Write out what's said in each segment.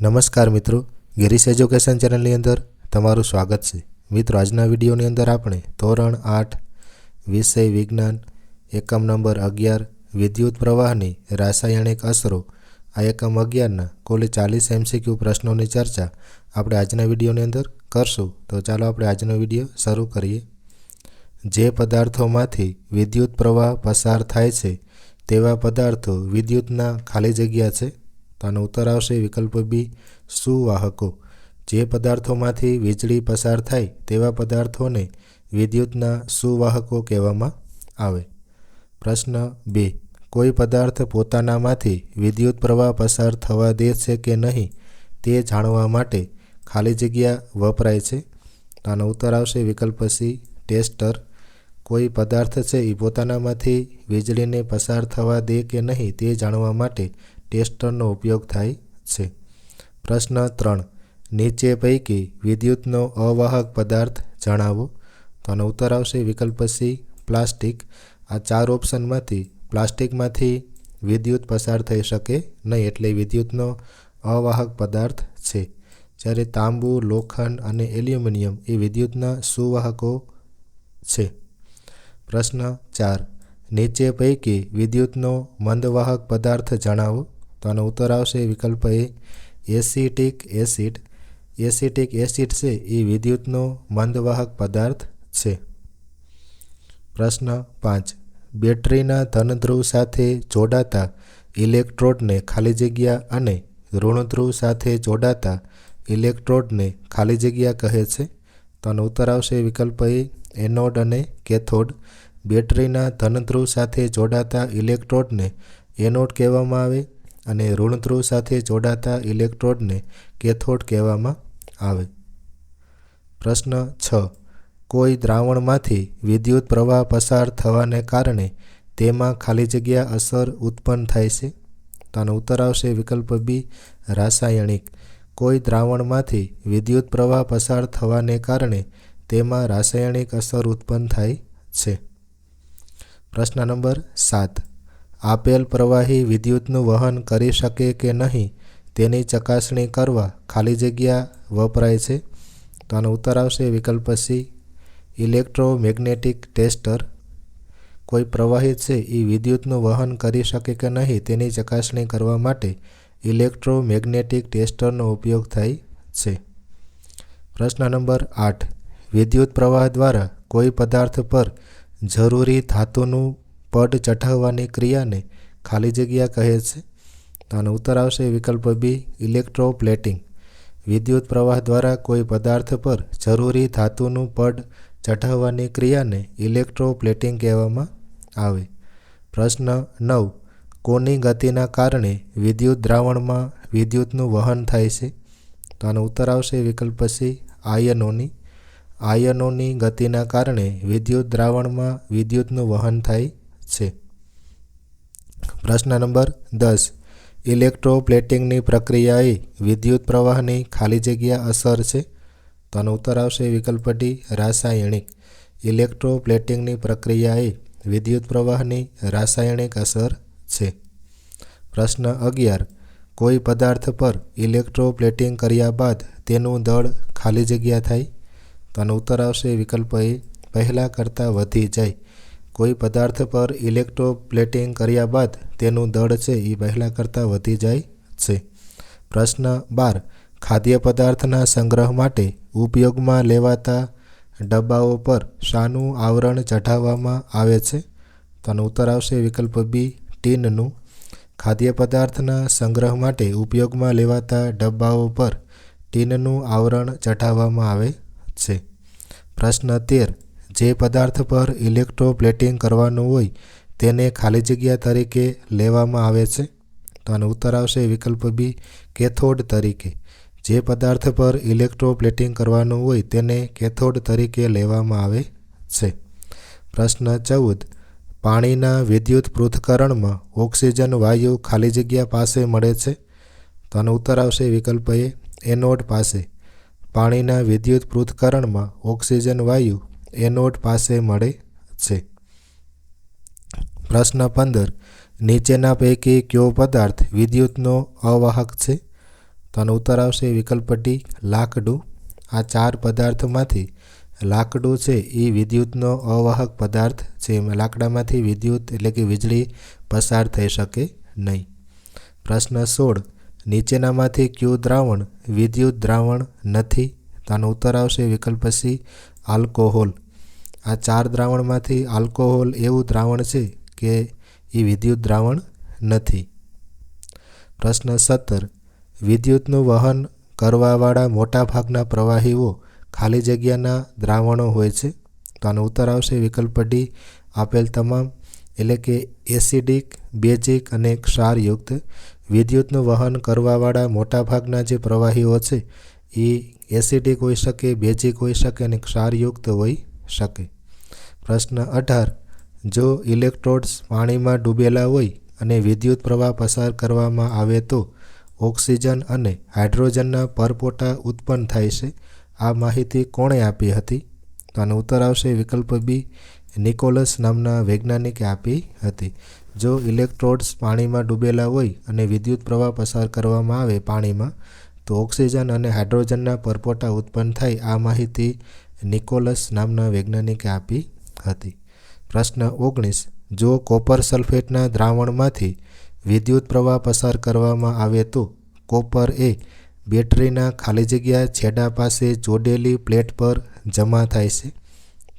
નમસ્કાર મિત્રો, ગિરીશ એજ્યુકેશન ચેનલની અંદર તમારું સ્વાગત છે. મિત્રો, આજના વિડીયોની અંદર આપણે ધોરણ આઠ, વિષય વિજ્ઞાન, એકમ નંબર અગિયાર, વિદ્યુત પ્રવાહની રાસાયણિક અસરો, આ એકમ અગિયારના કુલ ચાલીસ એમસીક્યુ પ્રશ્નોની ચર્ચા આપણે આજના વિડીયોની અંદર કરશું. તો ચાલો આપણે આજનો વીડિયો શરૂ કરીએ. જે પદાર્થોમાંથી વિદ્યુત પ્રવાહ પસાર થાય છે, તેવા પદાર્થો વિદ્યુતના ખાલી જગ્યા છે. તો ઉત્તર આવશે વિકલ્પ બી સુવાહકો. જે પદાર્થોમાંથી વીજળી પસાર થાય તેવા પદાર્થોને વિદ્યુતના સુવાહકો કહેવામાં આવે. પ્રશ્ન બે. કોઈ પદાર્થ પોતાનામાંથી વિદ્યુત પ્રવાહ પસાર થવા દે છે કે નહીં તે જાણવા માટે ખાલી જગ્યા વપરાય છે? આનો ઉત્તર આવશે વિકલ્પ સી. ટેસ્ટર. કોઈ પદાર્થ છે એ પોતાનામાંથી વીજળીને પસાર થવા દે કે નહીં તે જાણવા માટે ટેસ્ટરનો ઉપયોગ થાય છે. પ્રશ્ન ત્રણ. નીચે પૈકી વિદ્યુતનો અવાહક પદાર્થ જણાવો. તો આનો ઉત્તર આવશે વિકલ્પ સી પ્લાસ્ટિક. આ ચાર ઓપ્શનમાંથી પ્લાસ્ટિકમાંથી વિદ્યુત પસાર થઈ શકે નહીં એટલે વિદ્યુતનો અવાહક પદાર્થ છે. જ્યારે તાંબુ, લોખંડ અને એલ્યુમિનિયમ એ વિદ્યુતના સુવાહકો છે. પ્રશ્ન ચાર. નીચે પૈકી વિદ્યુતનો મંદવાહક પદાર્થ જણાવો. તો આનો ઉત્તર આવશે વિકલ્પ એ એસિટિક એસિડ. એસિટિક એસિડ છે એ વિદ્યુતનો મંદવાહક પદાર્થ છે. પ્રશ્ન પાંચ. બેટરીના ધનધ્રુવ સાથે જોડાતા ઇલેક્ટ્રોડને ખાલી જગ્યા અને ઋણધ્રુવ સાથે જોડાતા ઇલેક્ટ્રોડને ખાલી જગ્યા કહે છે? તો આનો ઉત્તર આવશે વિકલ્પ એ એનોડ અને કેથોડ. બેટરીના ધનધ્રુવ સાથે જોડાતા ઇલેક્ટ્રોડને એનોડ કહેવામાં આવે. અને ઋણધ્રુવ સાથે જોડાતા ઇલેક્ટ્રોડને કેથોડ કહેવામાં આવે. પ્રશ્ન છ. કોઈ દ્રાવણમાંથી વિદ્યુત પ્રવાહ પસાર થવાને કારણે તેમાં ખાલી જગ્યા અસર ઉત્પન્ન થાય છે? તો આનો ઉત્તર આવશે વિકલ્પ બી, રાસાયણિક. કોઈ દ્રાવણમાંથી વિદ્યુત પ્રવાહ પસાર થવાને કારણે તેમાં રાસાયણિક અસર ઉત્પન્ન થાય છે. પ્રશ્ન નંબર સાત. આપેલ પ્રવાહી વિદ્યુતનું વહન કરી શકે કે નહીં તેની ચકાસણી કરવા ખાલી જગ્યા વપરાય છે. તો આનો ઉત્તર આવશે વિકલ્પ સી ઇલેક્ટ્રોમેગ્નેટિક ટેસ્ટર. કોઈ પ્રવાહી છે એ વિદ્યુતનું વહન કરી શકે કે નહીં તેની ચકાસણી કરવા માટે ઇલેક્ટ્રોમેગ્નેટિક ટેસ્ટરનો ઉપયોગ થાય છે. પ્રશ્ન નંબર આઠ. વિદ્યુત પ્રવાહ દ્વારા કોઈ પદાર્થ પર જરૂરી ધાતુનું પડ ચઢાવવાની ક્રિયાને ખાલી જગ્યા કહે છે. અને ઉત્તર આવશે વિકલ્પ બી ઇલેક્ટ્રોપ્લેટિંગ. વિદ્યુત પ્રવાહ દ્વારા કોઈ પદાર્થ પર જરૂરી ધાતુનું પડ ચઢાવવાની ક્રિયાને ઇલેક્ટ્રોપ્લેટિંગ કહેવામાં આવે. પ્રશ્ન નવ, કોની ગતિના કારણે વિદ્યુત દ્રાવણમાં વિદ્યુતનું વહન થાય છે? તો આનો ઉત્તર આવશે વિકલ્પ સી આયનોની. આયનોની ગતિના કારણે વિદ્યુત દ્રાવણમાં વિદ્યુતનું વહન થાય છે. પ્રશ્ન નંબર દસ. ઇલેક્ટ્રોપ્લેટિંગની પ્રક્રિયા એ વિદ્યુત પ્રવાહની ખાલી જગ્યા અસર છે? તો આનો ઉત્તર આવશે વિકલ્પ ડી રાસાયણિક. ઇલેક્ટ્રોપ્લેટિંગની પ્રક્રિયા એ વિદ્યુત પ્રવાહની રાસાયણિક અસર છે. પ્રશ્ન અગિયાર. કોઈ પદાર્થ પર ઇલેક્ટ્રોપ્લેટિંગ કર્યા બાદ તેનું દળ ખાલી જગ્યા થાય? તો આનો ઉત્તર આવશે વિકલ્પ એ. પહેલાં કરતાં વધી જાય. કોઈ પદાર્થ પર ઇલેક્ટ્રોપ્લેટિંગ કર્યા બાદ તેનું દળ છે એ પહેલાં કરતાં વધી જાય છે. પ્રશ્ન બાર. ખાદ્ય પદાર્થના સંગ્રહ માટે ઉપયોગમાં લેવાતા ડબ્બાઓ પર શાનું આવરણ ચઢાવવામાં આવે છે? તો ઉત્તર આવશે વિકલ્પ બી ટીનનું. ખાદ્ય પદાર્થના સંગ્રહ માટે ઉપયોગમાં લેવાતા ડબ્બાઓ પર ટીનનું આવરણ ચઢાવવામાં આવે છે. પ્રશ્ન તેર. જે પદાર્થ પર ઇલેક્ટ્રોપ્લેટિંગ કરવાનું હોય તેને ખાલી જગ્યા તરીકે લેવામાં આવે છે. તો આનો ઉત્તર આવશે વિકલ્પ બી, કેથોડ તરીકે. જે પદાર્થ પર ઇલેક્ટ્રોપ્લેટિંગ કરવાનું હોય તેને કેથોડ તરીકે લેવામાં આવે છે. પ્રશ્ન ચૌદ. પાણીના વિદ્યુત પૃથ્થકરણમાં ઓક્સિજન વાયુ ખાલી જગ્યા પાસે મળે છે? તો આનો ઉત્તર આવશે વિકલ્પ એ, એનોડ પાસે. પાણીના વિદ્યુત પૃથ્થકરણમાં ઓક્સિજન વાયુ એનોડ પાસે મળે છે. પ્રશ્ન પંદર. નીચેના પૈકી કયો પદાર્થ વિદ્યુતનો અવાહક છે? તો ઉત્તર આવશે વિકલ્પ લાકડું. આ ચાર પદાર્થમાંથી લાકડું છે એ વિદ્યુતનો અવાહક પદાર્થ છે. લાકડામાંથી વિદ્યુત એટલે કે વીજળી પસાર થઈ શકે નહીં. પ્રશ્ન સોળ. નીચેનામાંથી ક્યુ દ્રાવણ વિદ્યુત દ્રાવણ નથી? તો ઉત્તર આવશે વિકલ્પ સી આલ્કોહોલ. આ ચાર દ્રાવણમાંથી આલ્કોહોલ એવું દ્રાવણ છે કે એ વિદ્યુત દ્રાવણ નથી. પ્રશ્ન સત્તર. વિદ્યુતનું વહન કરવાવાળા મોટાભાગના પ્રવાહીઓ ખાલી જગ્યાના દ્રાવણો હોય છે? તો આનો ઉત્તર આવશે વિકલ્પ ડી આપેલ તમામ, એટલે કે એસિડિક, બેઝિક અને ક્ષારયુક્ત વિદ્યુતનું વહન કરવાવાળા મોટાભાગના જે પ્રવાહીઓ છે એ એસિડિક હોઈ શકે, બેઝિક હોઈ શકે અને ક્ષારયુક્ત હોઈ શકે. પ્રશ્ન અઢાર, જો ઇલેક્ટ્રોડ્સ પાણીમાં ડૂબેલા હોય અને વિદ્યુત પ્રવાહ પસાર કરવામાં આવે તો ઓક્સિજન અને હાઇડ્રોજનના પરપોટા ઉત્પન્ન થાય છે. આ માહિતી કોણે આપી હતી? તો આનો ઉત્તર આવશે વિકલ્પ બી, નિકોલસ નામના વૈજ્ઞાનિકે આપી હતી. જો ઇલેક્ટ્રોડ્સ પાણીમાં ડૂબેલા હોય અને વિદ્યુત પ્રવાહ પસાર કરવામાં આવે પાણીમાં તો ઓક્સિજન અને હાઇડ્રોજનના પરપોટા ઉત્પન્ન થાય આ માહિતી નિકોલસ નામના વૈજ્ઞાનિકે આપી હતી. પ્રશ્ન ઓગણીસ, જો કોપર સલ્ફેટના દ્રાવણમાંથી વિદ્યુત પ્રવાહ પસાર કરવામાં આવે તો કોપર એ બેટરીના ખાલી જગ્યા છેડા પાસે જોડેલી પ્લેટ પર જમા થાય છે?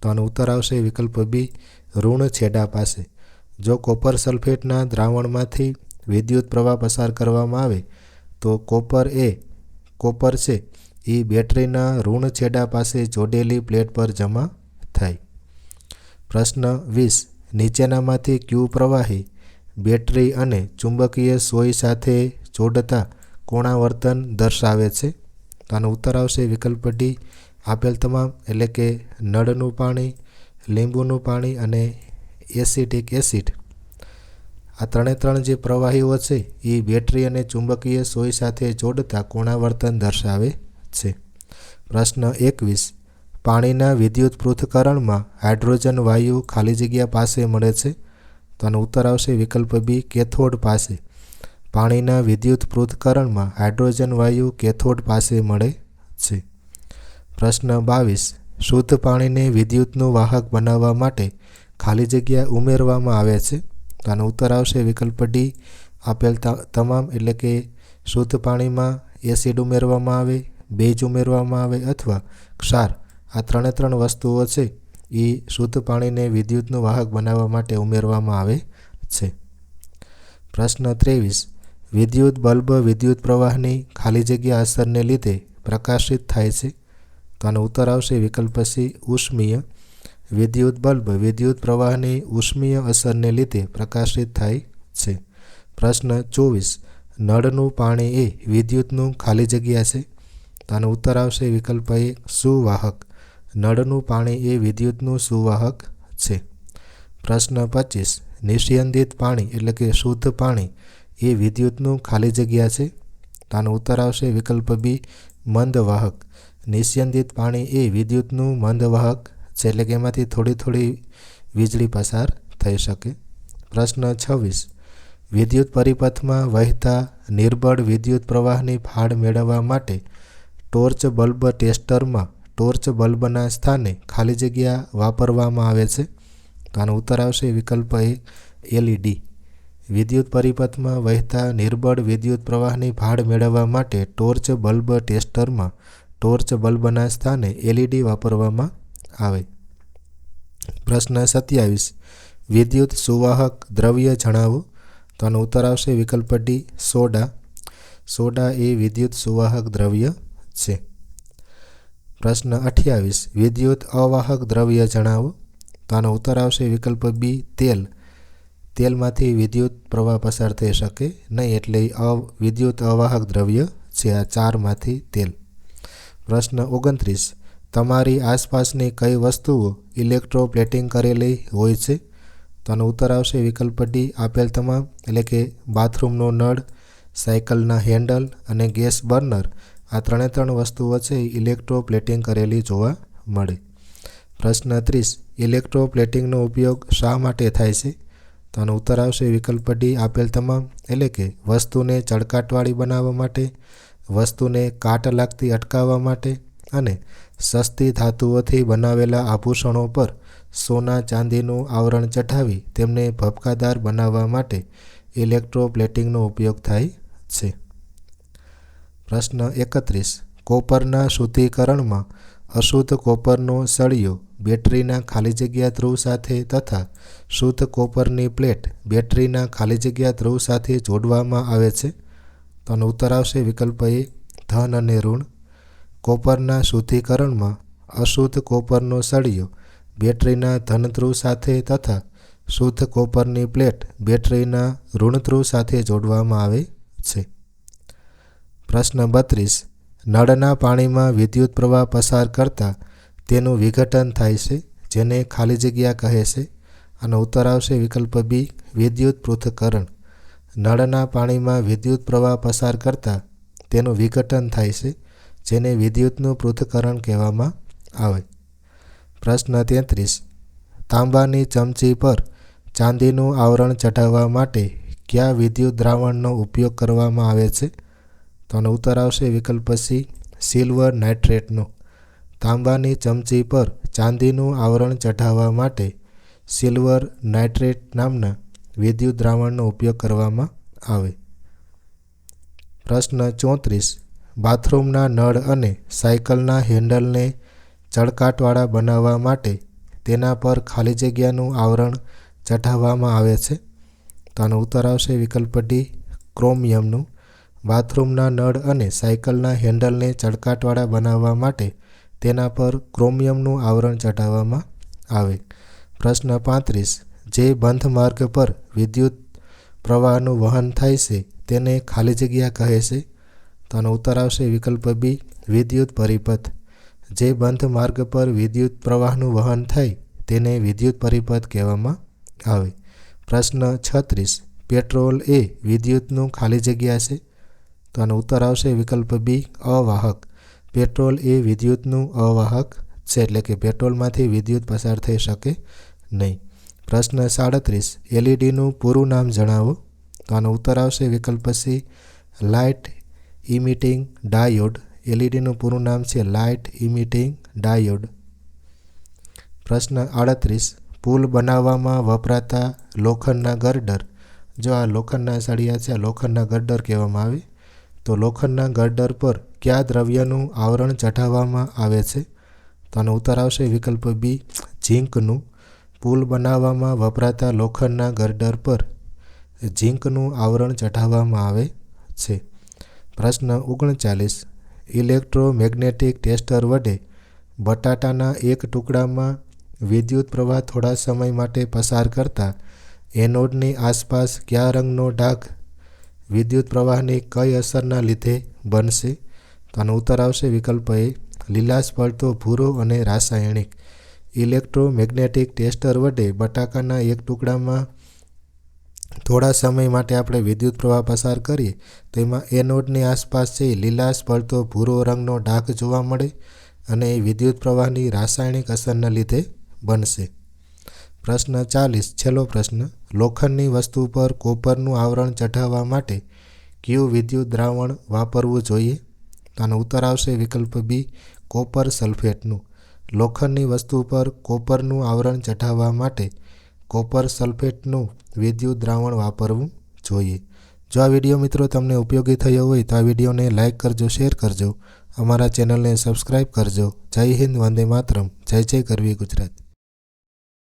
તો આનો ઉત્તર આવશે વિકલ્પ બી, ઋણ છેડા પાસે. જો કોપર સલ્ફેટના દ્રાવણમાંથી વિદ્યુત પ્રવાહ પસાર કરવામાં આવે તો કોપર એ કોપર છે. એ બેટરીના ઋણ છેડા પાસે જોડેલી પ્લેટ પર જમા થાય. પ્રશ્ન વીસ. નીચેનામાંથી ક્યુ પ્રવાહી? બેટરી અને ચુંબકીય સોય સાથે જોડતા કોણાવર્તન દર્શાવે છે. આનો ઉત્તર આવશે વિકલ્પ ડી. આપેલ તમામ, એટલે કે નળનું પાણી, લીંબુનું પાણી અને એસિટિક એસિડ. આ ત્રણે ત્રણ જે પ્રવાહીઓ છે એ બેટરી અને ચુંબકીય સોય સાથે જોડતા કોણાવર્તન દર્શાવે છે. પ્રશ્ન એકવીસ. પાણીના વિદ્યુત પૃથ્થકરણમાં હાઇડ્રોજન વાયુ ખાલી જગ્યા પાસે મળે છે? તો આનો ઉત્તર આવશે વિકલ્પ બી, કેથોડ પાસે. પાણીના વિદ્યુત પૃથ્થકરણમાં હાઇડ્રોજન વાયુ કેથોડ પાસે મળે છે. પ્રશ્ન બાવીસ. શુદ્ધ પાણીને વિદ્યુતનું વાહક બનાવવા માટે ખાલી જગ્યા ઉમેરવામાં આવે છે? તો આનો ઉત્તર આવશે વિકલ્પ ડી આપેલ તમામ, એટલે કે શુદ્ધ પાણીમાં એસિડ ઉમેરવામાં આવે બેજ ઉમેરવામાં આવે અથવા ક્ષાર. આ ત્રણે ત્રણ વસ્તુઓ છે. એ શુદ્ધ પાણીને વિદ્યુતનું વાહક બનાવવા માટે ઉમેરવામાં આવે છે. પ્રશ્ન ત્રેવીસ. વિદ્યુત બલ્બ વિદ્યુત પ્રવાહની ખાલી જગ્યા અસરને લીધે પ્રકાશિત થાય છે. તો આનો ઉત્તર આવશે વિકલ્પ સી ઉષ્મીય વિદ્યુત બલ્બ, વિદ્યુત પ્રવાહની ઉષ્મીય અસરને લીધે પ્રકાશિત થાય છે. પ્રશ્ન ચોવીસ, નળનું પાણી એ વિદ્યુતનું ખાલી જગ્યા છે? તો આનો ઉત્તર આવશે વિકલ્પ એ સુવાહક. નળનું પાણી એ વિદ્યુતનું સુવાહક છે. પ્રશ્ન પચીસ નિસ્યંદિત પાણી એટલે કે શુદ્ધ પાણી એ વિદ્યુતનું ખાલી જગ્યા છે? આનો ઉત્તર આવશે વિકલ્પ બી મંદવાહક. નિસ્યંદિત પાણી એ વિદ્યુતનું મંદવાહક છે એટલે કે એમાંથી થોડી થોડી વીજળી પસાર થઈ શકે. પ્રશ્ન છવ્વીસ. વિદ્યુત પરિપથમાં વહેતા નિર્બળ વિદ્યુત પ્રવાહની ફાળ મેળવવા માટે ટોર્ચ બલ્બ ટેસ્ટરમાં ટોર્ચ બલ્બના સ્થાને ખાલી જગ્યા વાપરવામાં આવે છે. તો આનો ઉત્તર આવશે વિકલ્પ એ એલઈડી વિદ્યુત પરિપથમાં વહેતા નિર્બળ વિદ્યુત પ્રવાહની ભાડ મેળવવા માટે ટોર્ચ બલ્બ ટેસ્ટરમાં ટોર્ચ બલ્બના સ્થાને એલઈડી વાપરવામાં આવે. પ્રશ્ન સત્યાવીસ. વિદ્યુત સુવાહક દ્રવ્ય જણાવો. તો આનો ઉત્તર આવશે વિકલ્પ ડી, સોડા. સોડા એ વિદ્યુત સુવાહક દ્રવ્ય છે. પ્રશ્ન અઠ્યાવીસ. વિદ્યુત અવાહક દ્રવ્ય જણાવો. તો આનો ઉત્તર આવશે વિકલ્પ બી, તેલ. તેલમાંથી વિદ્યુત પ્રવાહ પસાર થઈ શકે નહીં એટલે વિદ્યુત અવાહક દ્રવ્ય છે આ ચારમાંથી તેલ. પ્રશ્ન ઓગણત્રીસ. તમારી આસપાસની કઈ વસ્તુઓ ઇલેક્ટ્રોપ્લેટિંગ કરેલી હોય છે? તો ઉત્તર આવશે વિકલ્પ ડી આપેલ તમામ, એટલે કે બાથરૂમનો નળ, સાયકલના હેન્ડલ અને ગેસ બર્નર. આ ત્રણે ત્રણ વસ્તુઓ છે ઇલેક્ટ્રોપ્લેટિંગ કરેલી જોવા મળે. પ્રશ્ન ત્રીસ ઇલેક્ટ્રોપ્લેટિંગનો ઉપયોગ શા માટે થાય છે? તો ઉત્તર આવશે વિકલ્પ ડી આપેલ તમામ, એટલે કે વસ્તુને ચળકાટવાળી બનાવવા માટે, વસ્તુને કાટ લાગતી અટકાવવા માટે અને સસ્તી ધાતુઓથી બનાવેલા આભૂષણો પર સોના ચાંદીનું આવરણ ચઢાવી તેમને ભપકાદાર બનાવવા માટે ઇલેક્ટ્રોપ્લેટિંગનો ઉપયોગ થાય છે. પ્રશ્ન એકત્રીસ. કોપરના શુદ્ધિકરણમાં અશુદ્ધ કોપરનો સળિયો બેટરીના ખાલી જગ્યા ધ્રુવ સાથે તથા શુદ્ધ કોપરની પ્લેટ બેટરીના ખાલી જગ્યા ધ્રુવ સાથે જોડવામાં આવે છે. તો ઉત્તર આવશે વિકલ્પ એ ધન અને ઋણ. કોપરના શુદ્ધિકરણમાં અશુદ્ધ કોપરનો સળિયો બેટરીના ધન ધ્રુવ સાથે તથા શુદ્ધ કોપરની પ્લેટ બેટરીના ઋણધ્રુવ સાથે જોડવામાં આવે છે. પ્રશ્ન બત્રીસ. નળના પાણીમાં વિદ્યુત પ્રવાહ પસાર કરતાં તેનું વિઘટન થાય છે, જેને ખાલી જગ્યા કહે છે અને ઉત્તર આવશે વિકલ્પ બી, વિદ્યુત પૃથ્થકરણ. નળના પાણીમાં વિદ્યુત પ્રવાહ પસાર કરતાં તેનું વિઘટન થાય છે જેને વિદ્યુતનું પૃથ્થકરણ કહેવામાં આવે. પ્રશ્ન તેત્રીસ. તાંબાની ચમચી પર ચાંદીનું આવરણ ચઢાવવા માટે કયા વિદ્યુત દ્રાવણનો ઉપયોગ કરવામાં આવે છે? તો ઉત્તર આવશે વિકલ્પ સી, સિલ્વર નાઇટ્રેટનો. તાંબાની ચમચી પર ચાંદીનું આવરણ ચઢાવવા માટે સિલ્વર નાઇટ્રેટ નામના વિદ્યુત દ્રાવણનો ઉપયોગ કરવામાં આવે. પ્રશ્ન ચોત્રીસ. બાથરૂમના નળ અને સાયકલના હેન્ડલને ચળકાટવાળા બનાવવા માટે તેના પર ખાલી જગ્યાનું આવરણ ચઢાવવામાં આવે છે. તો આનો ઉત્તર આવશે વિકલ્પ ડી ક્રોમિયમનું. બાથરૂમના નળ અને સાયકલના હેન્ડલને ચળકાટવાળા બનાવવા માટે તેના પર ક્રોમિયમનું આવરણ ચઢાવવામાં આવે. પ્રશ્ન પાંત્રીસ, જે બંધ માર્ગ પર વિદ્યુત પ્રવાહનું વહન થાય છે તેને ખાલી જગ્યા કહે છે? તો આનો ઉત્તર આવશે. વિકલ્પ બી, વિદ્યુત પરિપથ. જે બંધ માર્ગ પર વિદ્યુત પ્રવાહનું વહન થાય, તેને વિદ્યુત પરિપથ કહેવામાં આવે. પ્રશ્ન છત્રીસ, પેટ્રોલ એ વિદ્યુતનું ખાલી જગ્યા છે? તો આનો ઉત્તર આવશે. વિકલ્પ બી, અવાહક. પેટ્રોલ એ વિદ્યુતનું અવાહક છે, એટલે કે પેટ્રોલમાંથી વિદ્યુત પસાર થઈ શકે નહીં. પ્રશ્ન સાડત્રીસ, એલઈડીનું પૂરું નામ જણાવો. તો આનો ઉત્તર આવશે. વિકલ્પ સી, લાઇટ ઇમિટિંગ ડાયોડ એલઈડીનું પૂરું નામ છે લાઇટ ઇમિટિંગ ડાયોડ પ્રશ્ન આડત્રીસ, પુલ બનાવવામાં વપરાતા લોખંડના ગરડર. જો આ લોખંડના સળિયા છે, આ લોખંડના ગરડર કહેવામાં આવે, તો લોખંડના ગરડર પર કયા દ્રવ્યનું આવરણ ચઢાવવામાં આવે છે? તો આનો ઉત્તર આવશે વિકલ્પ બી ઝીંકનું. પુલ બનાવવામાં વપરાતા લોખંડના ગરડર પર ઝીંકનું આવરણ ચઢાવવામાં આવે છે. પ્રશ્ન ઓગણચાલીસ. ઇલેક્ટ્રોમેગ્નેટિક ટેસ્ટર વડે બટાટાના એક ટુકડામાં વિદ્યુત પ્રવાહ થોડા સમય માટે પસાર કરતા એનોડની આસપાસ કયા રંગનો ડાઘ વિદ્યુત પ્રવાહની કઈ અસરના લીધે બનશે? તો આનો ઉત્તર આવશે વિકલ્પ એ લીલાશ પડતો ભૂરો અને રાસાયણિક. ઇલેક્ટ્રોમેગ્નેટિક ટેસ્ટર વડે બટાકાના એક ટુકડામાં થોડા સમય માટે આપણે વિદ્યુત પ્રવાહ પસાર કરીએ, તો એમાં એનોડની આસપાસ છે લીલાશ પડતો ભૂરો રંગનો ડાઘ જોવા મળે અને એ વિદ્યુત પ્રવાહની રાસાયણિક અસરના લીધે બનશે. પ્રશ્ન ચાલીસ, છેલ્લો પ્રશ્ન, લોખંડની વસ્તુ પર કોપરનું આવરણ ચઢાવવા માટે કયું વિદ્યુત દ્રાવણ વાપરવું જોઈએ? આનો ઉત્તર આવશે વિકલ્પ બી, કોપર સલ્ફેટનું. લોખંડની વસ્તુ પર કોપરનું આવરણ ચઢાવવા માટે કોપર સલ્ફેટનું વિદ્યુત દ્રાવણ વાપરવું જોઈએ. જો આ વીડિયો મિત્રો તમને ઉપયોગી થયો હોય તો આ વિડીયોને લાઇક કરજો, શેર કરજો. અમારા ચેનલને સબસ્ક્રાઈબ કરજો. જય હિન્દ, વંદે માતરમ. જય જય કરવી ગુજરાત.